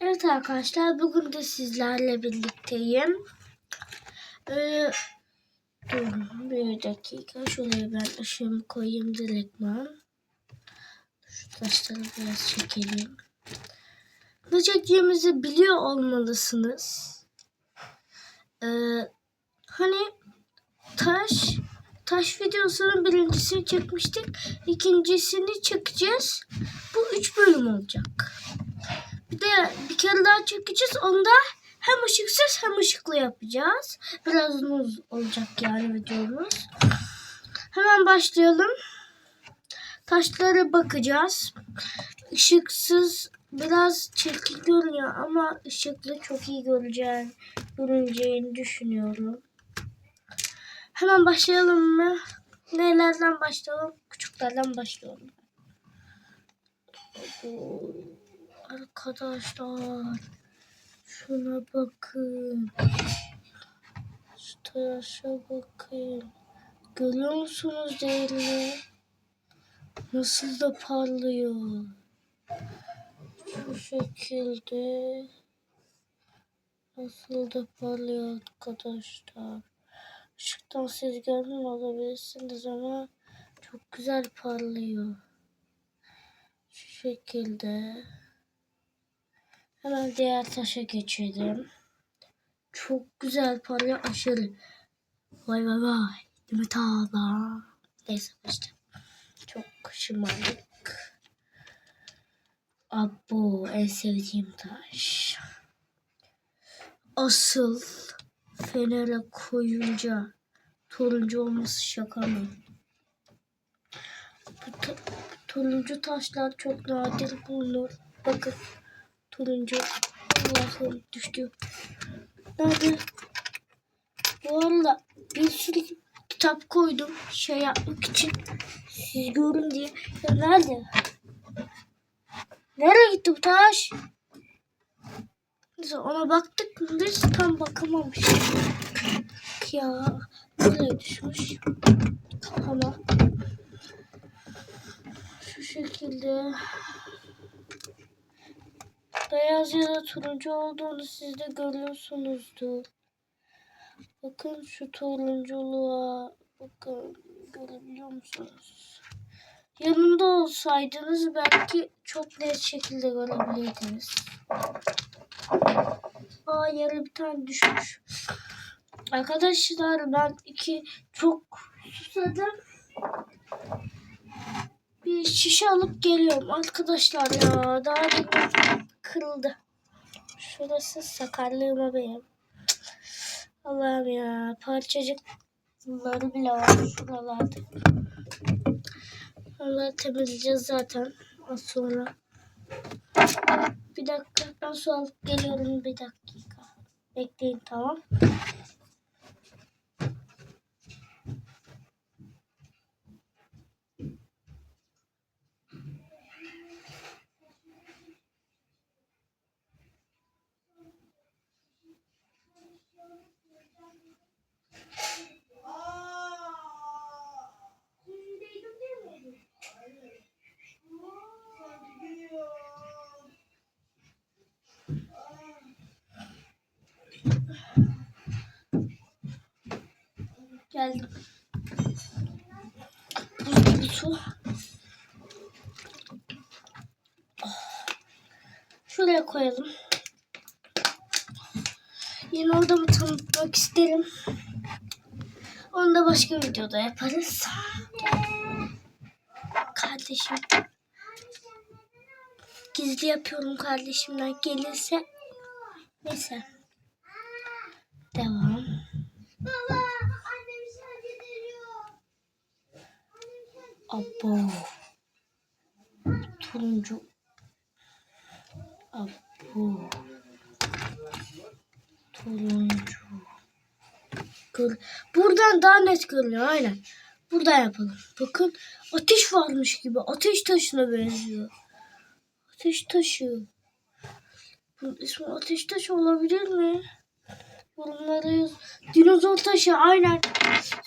Evet arkadaşlar bugün de sizlerle birlikteyim. Ee, durun bir dakika. Şuraya ben ışığımı koyayım direktman. Şu taşları biraz çekelim. Ne çekeceğimizi biliyor olmalısınız. Ee, hani taş taş videosunun birincisini çekmiştik. İkincisini çekeceğiz. Bu üç bölüm olacak. Bir de bir kere daha çekeceğiz. Onda hem ışıksız hem ışıklı yapacağız. Biraz uzun olacak yani videomuz. Hemen başlayalım. Taşlara bakacağız. Işıksız biraz çirkin görünüyor ama ışıklı çok iyi göreceğini, görüneceğini düşünüyorum. Hemen başlayalım mı? Nelerden başlayalım? Küçüklerden başlayalım. Arkadaşlar şuna bakın. Şu taşa bakın. Görüyor musunuz değil mi? Nasıl da parlıyor. Şu şekilde. Nasıl da parlıyor arkadaşlar. Işıktan siz görmüyor olabilirsiniz ama çok güzel parlıyor. Şu şekilde. Hemen diğer taşa geçelim. Çok güzel parlıyor aşırı. Vay vay vay. Demet abla. Neyse işte. Çok şımarık. Abo en sevdiğim taş. Asıl fenere koyunca turuncu olması şaka mı? Bu, ta- bu turuncu taşlar çok nadir bulunur. Bakın turuncu. Allah'ım düştü. Nerede? Bu arada bir sürü kitap koydum şey yapmak için. Siz görün diye. Ya nerede? Nereye gitti bu taş? Neyse ona baktık biz tam bakamamışız. Ya nereye düşmüş? Kafama. Şu şekilde beyaz ya da turuncu olduğunu siz de görüyorsunuzdur. Bakın şu turunculuğa bakın görebiliyor musunuz? Yanımda olsaydınız belki çok net şekilde görebilirdiniz. Aa yere bir tane düşmüş. Arkadaşlar ben iki çok susadım. Bir şişe alıp geliyorum arkadaşlar ya. Daha kırıldı. Şurası sakarlığıma benim. Allah'ım ya parçacıkları bile var şuralarda. Onları temizleyeceğiz zaten az sonra. Bir dakika ben su alıp geliyorum bir dakika. Bekleyin tamam. Geldim. Buz gibi su. Şuraya koyalım. Yeni odamı tanıtmak isterim. Onu da başka videoda yaparız. Kardeşim. Gizli yapıyorum kardeşimden gelirse. Neyse. Devam. Baba, annem şarj ediyor. Abo. Turuncu. Abo. Turuncu. Gör. Buradan daha net görünüyor aynen. Buradan yapalım. Bakın ateş varmış gibi. Ateş taşına benziyor. Ateş taşı. Bunun ismi ateş taşı olabilir mi? Yorumlara yaz. Dinozor taşı aynen.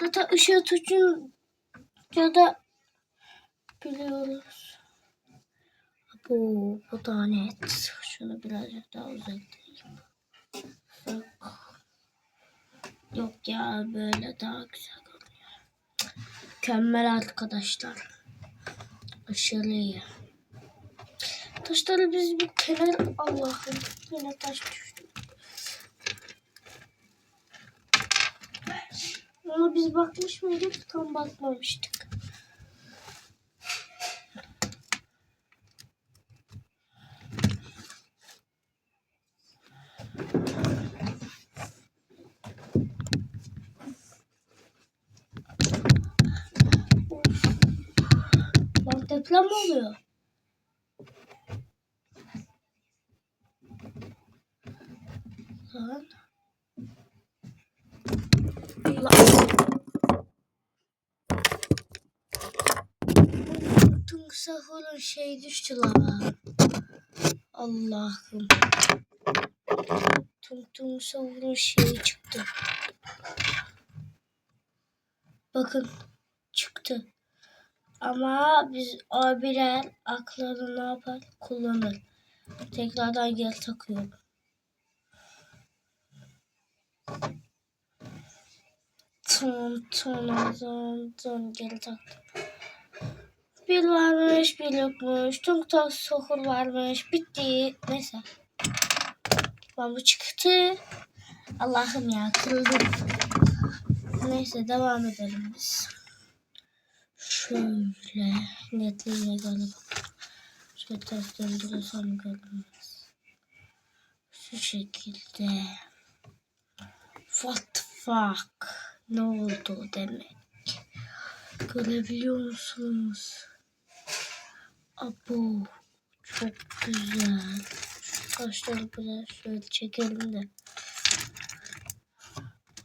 Zaten ışığı tutun ya da biliyoruz. Bu, bu da net. Şunu birazcık daha uzatayım. Bak. Yok ya böyle daha güzel görünüyor. Mükemmel arkadaşlar. Aşırı iyi. Taşları biz bir kenar Allah'ım yine taş düştü. Ama biz bakmış mıydık? Tam bakmamıştık. Lan deprem oluyor. Lan. Tüm sahurun şey düştü lan. Allah'ım. Tüm tüm sahurun şeyi çıktı. Bakın çıktı. Ama biz abiler aklını ne yapar? Kullanır. Tekrardan geri takıyorum. Ton ton ton ton geri taktım. Bir varmış bir yokmuş. Tung tung sokur varmış. Bitti. Neyse. Lan bu çıktı. Allah'ım ya kırıldım. Neyse devam edelim biz. Şöyle netliğine galiba. Şöyle ters döndürürsem görünmez. Şu şekilde. What the fuck? Ne oldu demek? Görebiliyor musunuz? Abo çok güzel. Şu kaşları biraz şöyle çekelim de.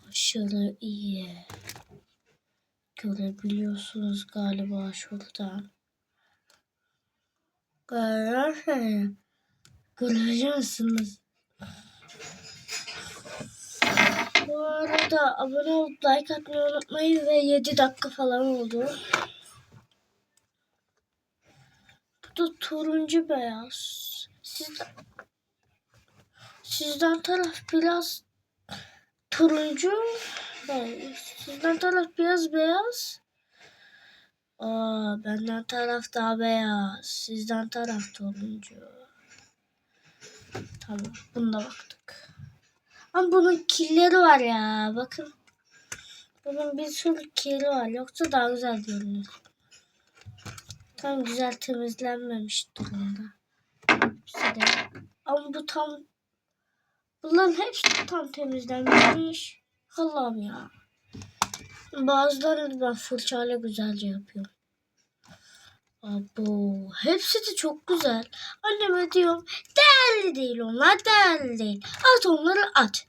Aşırı iyi. Görebiliyorsunuz galiba şuradan. Görüyorsunuz. Göreceksiniz. Bu arada abone olup like atmayı unutmayın ve 7 dakika falan oldu. Bu da turuncu beyaz. Sizden, sizden taraf biraz turuncu. Sizden taraf biraz beyaz. Aa, benden taraf daha beyaz. Sizden taraf turuncu. Tamam, bunda baktık. Ama bunun kirleri var ya. Bakın. Bunun bir sürü kirli var. Yoksa daha güzel görünür. Tam güzel temizlenmemiş durumda. Hepsi de. Ama bu tam Bunların hepsi tam temizlenmiş. Allah'ım ya. Bazılarını ben fırçayla güzelce yapıyorum. Abo, hepsi de çok güzel. Anneme diyorum değerli değil onlar değerli değil. At onları at.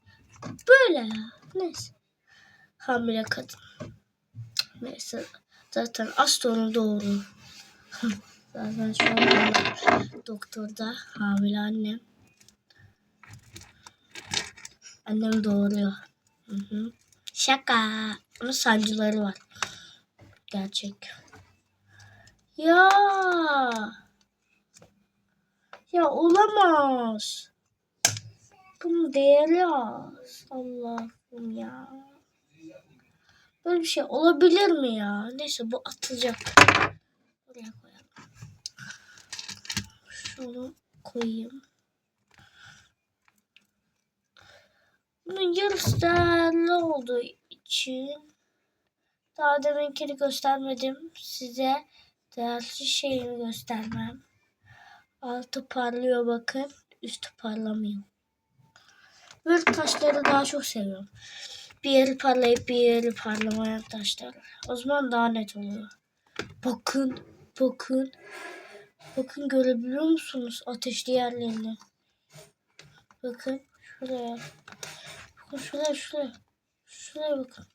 Böyle ya. Neyse. Hamile kadın. Neyse. Zaten az sonra doğru. Zaten şu an doktorda hamile annem. Annem doğuruyor. Hı hı. Şaka. Ama sancıları var. Gerçek. Ya. Ya olamaz. Bunun değeri az. Allah'ım ya. Böyle bir şey olabilir mi ya? Neyse bu atılacak. Buraya koyalım. Şunu koyayım. Bunun yarısı değerli olduğu için daha deminkini göstermedim. Size değerli şeyini göstermem. Altı parlıyor bakın. Üstü parlamıyor. Böyle taşları daha çok seviyorum. Bir yeri parlayıp bir yeri parlamayan taşlar. O zaman daha net oluyor. Bakın, bakın. Bakın görebiliyor musunuz ateşli yerlerini? Bakın şuraya. Bakın şuraya şuraya. Şuraya bakın.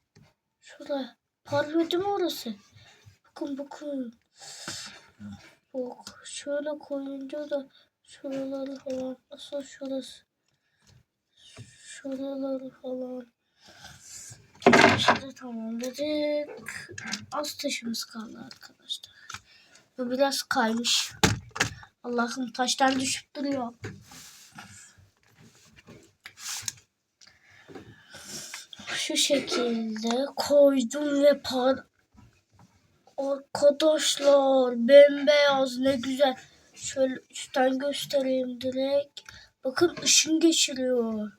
Şuraya. Parlıyor mi orası? Bakın bakın. Bak şöyle koyunca da şuraları falan. Nasıl şurası? Şuraları falan. Şimdi tamamladık. Az taşımız kaldı arkadaşlar. Bu biraz kaymış. Allah'ım taştan düşüp duruyor. Şu şekilde koydum ve par Arkadaşlar bembeyaz ne güzel. Şöyle üstten göstereyim direkt. Bakın ışın geçiriyor.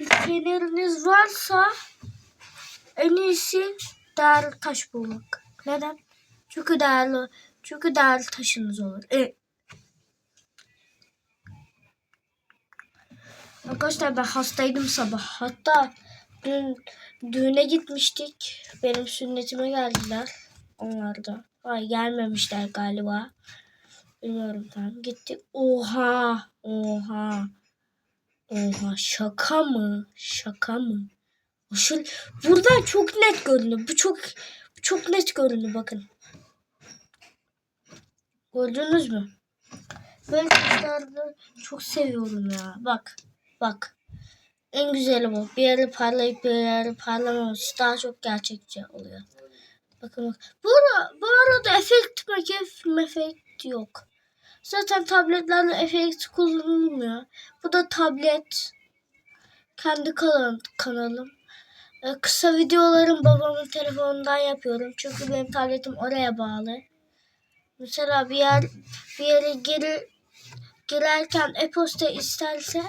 Bir feneriniz varsa en iyisi değerli taş bulmak. Neden? Çünkü değerli çünkü değerli taşınız olur. E, Arkadaşlar ben hastaydım sabah. Hatta dün düğüne gitmiştik. Benim sünnetime geldiler. Onlar da. Ay gelmemişler galiba. Bilmiyorum tam. Gittik. Oha. Oha. Oha. Şaka mı? Şaka mı? Aşırı... Buradan çok net görünüyor. Bu çok çok net görünüyor bakın. Gördünüz mü? Böyle taşları çok seviyorum ya. Bak. Bak. En güzeli bu. Bir yeri parlayıp bir yeri parlamaması daha çok gerçekçi oluyor. Bakın bak. Bu, ara, bu arada efekt mekef efekt yok. Zaten tabletlerle efekt kullanılmıyor. Bu da tablet. Kendi kanal, kanalım. Ee, Kısa videolarım babamın telefonundan yapıyorum. Çünkü benim tabletim oraya bağlı. Mesela bir yer bir yere geri girerken e-posta isterse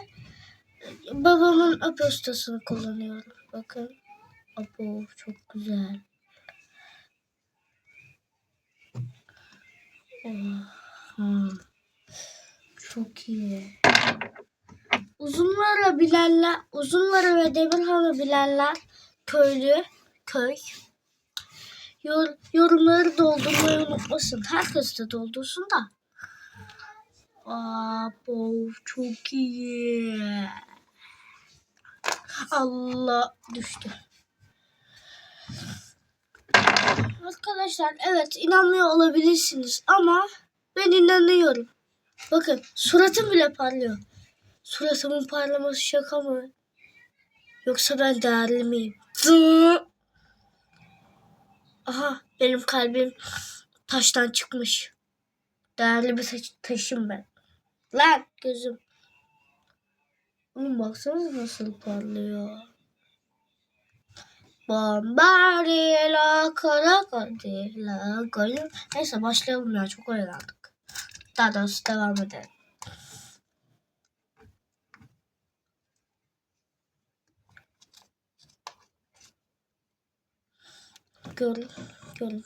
babamın e-postasını kullanıyorum. Bakın. Abo çok güzel. Oha. Çok iyi. Uzunlara bilenler, uzunlara ve Demirhan'ı bilenler köylü, köy. Yor, yorumları doldurmayı unutmasın. Herkes de doldursun da. Abo çok iyi. Allah düştü. Arkadaşlar evet inanmıyor olabilirsiniz ama ben inanıyorum. Bakın suratım bile parlıyor. Suratımın parlaması şaka mı? Yoksa ben değerli miyim? Aha benim kalbim taştan çıkmış. Değerli bir taş- taşım ben. Lan gözüm. Oğlum baksanıza nasıl parlıyor. Bombardila karakodila gönlüm. Neyse başlayalım ya çok oyalandık. Daha doğrusu devam edelim. Görün, görün.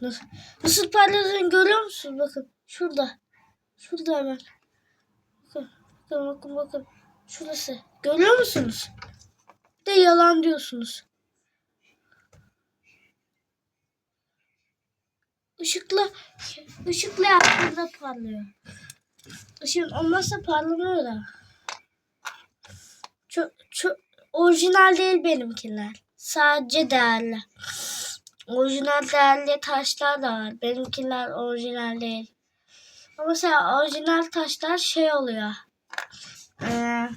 Nasıl, nasıl parladığını görüyor musunuz? Bakın şurada. Şurada hemen. Bakın, bakın, bakın. Şurası. Görüyor musunuz? Bir de yalan diyorsunuz. Işıkla, ışıkla yaptığında parlıyor. Işığın olmazsa parlamıyor da. Çok, çok orijinal değil benimkiler. Sadece değerli. Orijinal değerli taşlar da var. Benimkiler orijinal değil. Ama mesela orijinal taşlar şey oluyor. Ee,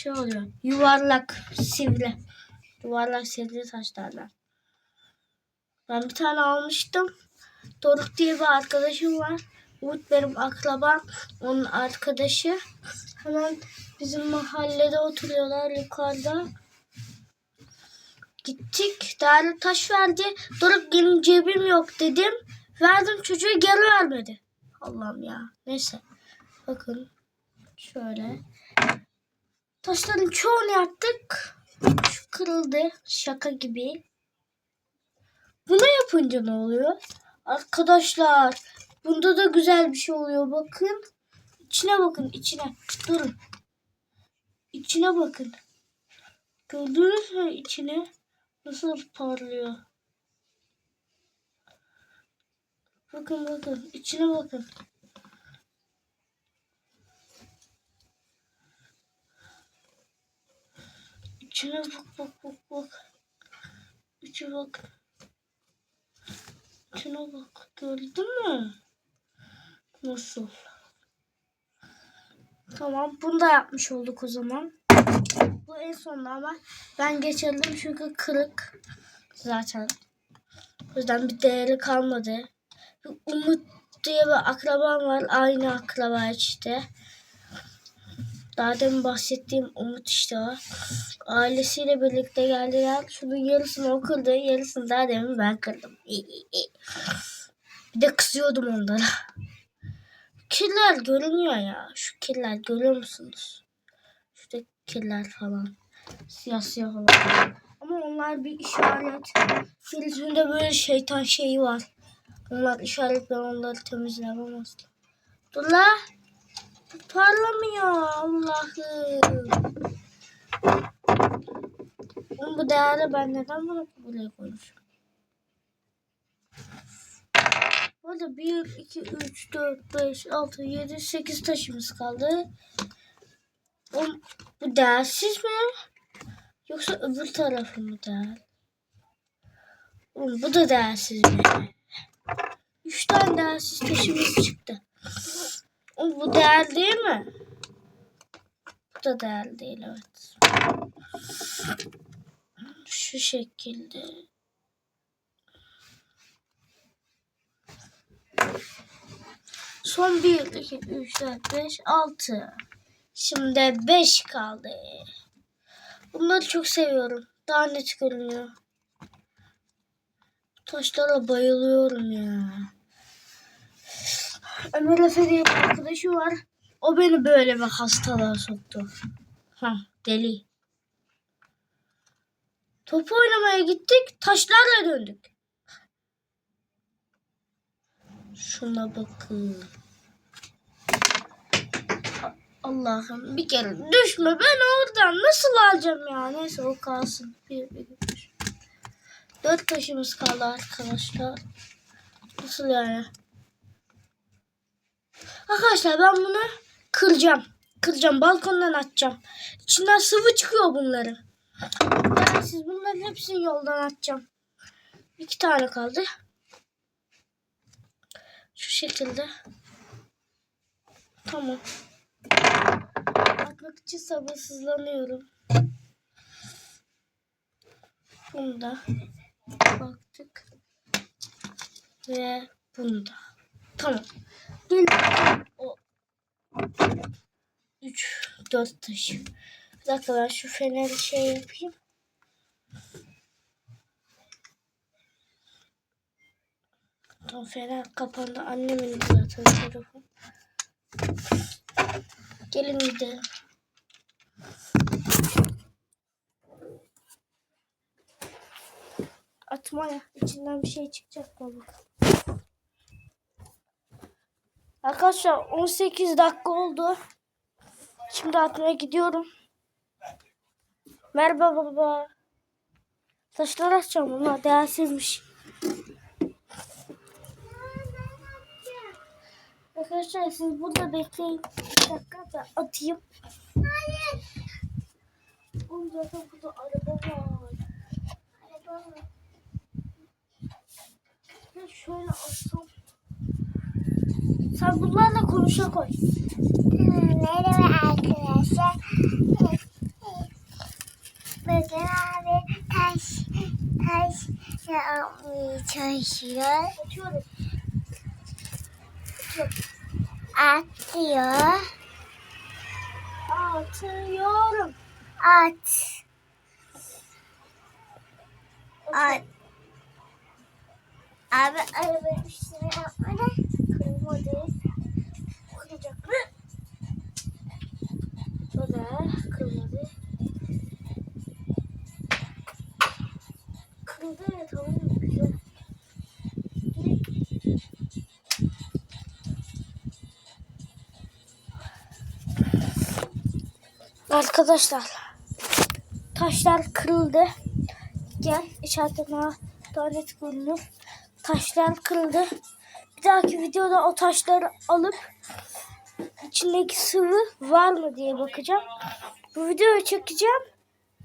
şey oluyor. Yuvarlak, sivri. Yuvarlak sivri taşlardan. Ben bir tane almıştım. Doruk diye bir arkadaşım var. Umut benim akrabam. Onun arkadaşı. Hemen bizim mahallede oturuyorlar yukarıda. Gittik. Değerli taş verdi. Doruk benim cebim yok dedim. Verdim çocuğu geri vermedi. Allah'ım ya. Neyse. Bakın. Şöyle. Taşların çoğunu yaptık. Şu kırıldı. Şaka gibi. Bunu yapınca ne oluyor? Arkadaşlar. Bunda da güzel bir şey oluyor. Bakın. İçine bakın. içine. Durun. İçine bakın. Gördünüz mü içine? Nasıl parlıyor? Bakın bakın. içine bakın. İçine bak bak bak bak. İçine bak. İçine bak. Gördün mü? Nasıl? Tamam. Bunu da yapmış olduk o zaman. Bu en sonunda ama ben geçirdim çünkü kırık zaten. O yüzden bir değeri kalmadı. Bir Umut diye bir akrabam var. Aynı akraba işte. Daha demin bahsettiğim Umut işte o. Ailesiyle birlikte geldiler. Şunun yarısını o kırdı. Yarısını daha demin ben kırdım. Bir de kızıyordum onlara. Kirler görünüyor ya. Şu kirler görüyor musunuz? Şurada kirler falan. Siyah siyah olan. Ama onlar bir işaret. Birisinde böyle şeytan şeyi var. Onlar işaret ben onları temizlemem asla. Dur la. Parlamıyor Allah'ım. Bu değerli ben neden bunu buraya koymuşum? Burada 1, 2, 3, 4, 5, 6, 7, 8 taşımız kaldı. Oğlum, bu değersiz mi? Yoksa öbür tarafı mı değer? Oğlum, bu da değersiz mi? 3 tane değersiz taşımız çıktı. Bu değer değil mi? Bu da değer değil evet. Şu şekilde. Son 1, 2, 3, 4, 5, 6. Şimdi 5 kaldı. Bunları çok seviyorum. Daha net görünüyor. Taşlara bayılıyorum ya. Ömer Efe diye bir arkadaşı var. O beni böyle bir hastalığa soktu. Ha deli. Top oynamaya gittik. Taşlarla döndük. Şuna bakın. Allah'ım bir kere düşme ben oradan nasıl alacağım ya neyse o kalsın bir, bir, bir. dört taşımız kaldı arkadaşlar nasıl yani arkadaşlar ben bunu kıracağım kıracağım balkondan atacağım içinden sıvı çıkıyor bunların yani siz bunların hepsini yoldan atacağım iki tane kaldı şu şekilde tamam Atmak için sabırsızlanıyorum. Bunda baktık. Ve bunda. Tamam. Gelin o 3 4 taş. Bir dakika ben şu feneri şey yapayım. Tam fener kapandı. Annemin zaten telefon. Gelin gidelim. Atma ya. İçinden bir şey çıkacak mı bakalım. Arkadaşlar 18 dakika oldu. Şimdi atmaya gidiyorum. Merhaba baba. Taşlar atacağım bunlar değersizmiş. Arkadaşlar siz burada bekleyin. Bir dakika da atayım. Oğlum zaten burada araba var. Araba var. Şöyle atsam. Sen bunlarla konuşa koy. Merhaba arkadaşlar. Bugün abi taş taş yapmaya çalışıyor. Atıyorum. Atıyor. Atıyorum. At. At. Abi arabanın üstüne yapma da. Kırmadı. Kıracak mı? O da? Güzel. Arkadaşlar taşlar kırıldı. Gel işaretime daha net görünür. Taşlar kırıldı. Bir dahaki videoda o taşları alıp içindeki sıvı var mı diye bakacağım. Bu videoyu çekeceğim.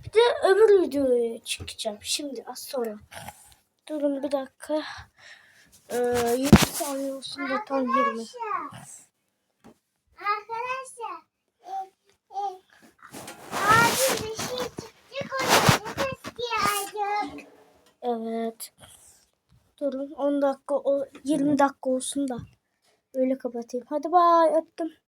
Bir de öbür videoyu çekeceğim. Şimdi az sonra. Durun bir dakika. Ee, 20 saniye olsun da tam 20. Arkadaşlar. e, e, Abi bir şey. Evet. Durun 10 dakika o 20 dakika olsun da öyle kapatayım. Hadi bay öptüm.